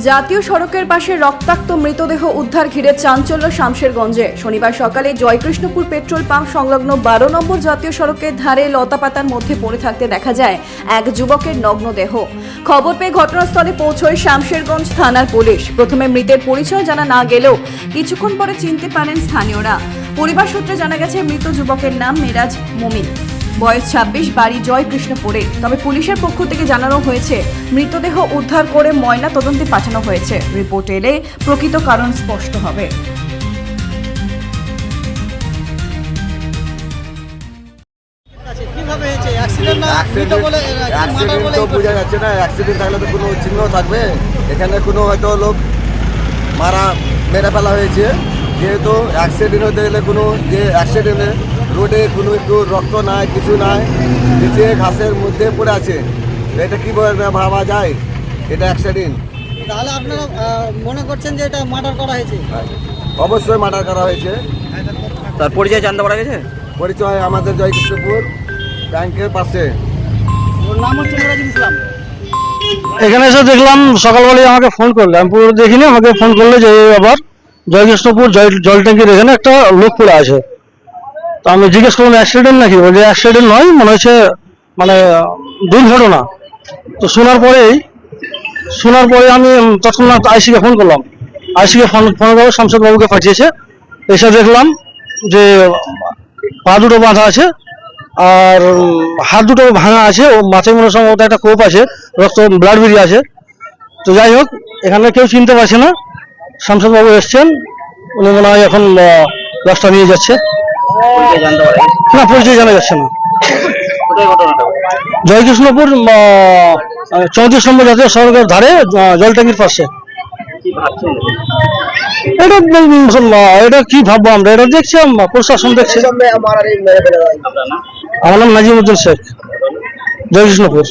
জাতীয় সড়কের পাশে রক্তাক্ত মৃতদেহ উদ্ধার ঘিরে চাঞ্চল্য শামশেরগঞ্জে। শনিবার সকালে জয়কৃষ্ণপুর পেট্রোল পাম্প সংলগ্ন বারো নম্বর জাতীয় সড়কের ধারে লতাপাতার মধ্যে পড়ে থাকতে দেখা যায় এক যুবকের নগ্ন দেহ। খবর পেয়ে ঘটনাস্থলে পৌঁছয় শামশেরগঞ্জ থানার পুলিশ। প্রথমে মৃতের পরিচয় জানা না গেলেও কিছুক্ষণ পরে চিনতে পারেন স্থানীয়রা। পরিবার সূত্রে জানা গেছে, মৃত যুবকের নাম মিরাজ মুমিন। বয়স ছাব্বিশ, বাড়ি জয়কৃষ্ণপুরে। তবে পুলিশের পক্ষ থেকে জানানো হয়েছে, মৃতদেহ উদ্ধার করে ময়না তদন্তে পাঠানো হয়েছে। রিপোর্ট এলে প্রকৃত কারণ স্পষ্ট হবে। বোঝা যাচ্ছে না অ্যাক্সিডেন্ট থাকলে তো কোনো চিহ্ন থাকবে। এখানে কোনো হয়তো লোক মারা, মেরে ফেলা হয়েছে। যেহেতু অ্যাক্সিডেন্ট হতে গেলে কোনো যে অ্যাক্সিডেন্টে রোডে কোনো একটু রক্ত নাই কিছু নাই নিচে ঘাসের মধ্যে পড়ে আছে এটা কী ভাবা যায়? এটা অ্যাক্সিডেন্ট তাহলে আপনারা মনে করছেন যে এটা মার্ডার করা হয়েছে? অবশ্যই মার্ডার করা হয়েছে। তার পরিচয় জানতে পারা গেছে? পরিচয় আমাদের জয়কৃষ্ণপুর ব্যাংকের পাশে। ওর নাম হচ্ছে মিরাজুল ইসলাম। এখানে এসে দেখলাম সকালবেলায় আমাকে ফোন করল। আমি পুরো দেখিনি আমাকে ফোন করল যে আবার জয়কৃষ্ণপুর জল ট্যাঙ্কির এখানে একটা লোক পড়ে আছে। তো আমি জিজ্ঞেস করলাম অ্যাক্সিডেন্ট নাকি? বলছে অ্যাক্সিডেন্ট নয়, মনে হচ্ছে মানে দুর্ঘটনা। তো শোনার পরেই, শোনার পরে আমি তৎক্ষণাৎ আইসিকে ফোন করলাম। আইসিকে ফোন ফোন করে শামসুদ বাবুকে পাঠিয়েছে। এসে দেখলাম যে, পা দুটো বাঁধা আছে, আর হাত দুটো ভাঙা আছে, ও মাথায় মনে সম্ভবত একটা কোপ আছে, রক্ত ব্লাড বেরিয়ে আছে। তো যাই হোক, এখানে কেউ চিনতে পারছে না। শামসুদ বাবু এসছেন উনি মনে হয় এখন দশটা নিয়ে যাচ্ছে। না পরিচয় জানা যাচ্ছে না। জয়কৃষ্ণপুর চৌত্রিশ নম্বর জাতীয় সড়কের ধারে জল ট্যাঙ্কির পাশে। এটা এটা কি ভাববো আমরা? এটা দেখছি আমরা, প্রশাসন দেখছি। আমার নাম নাজিমুদ্দিন শেখ জয়কৃষ্ণপুর।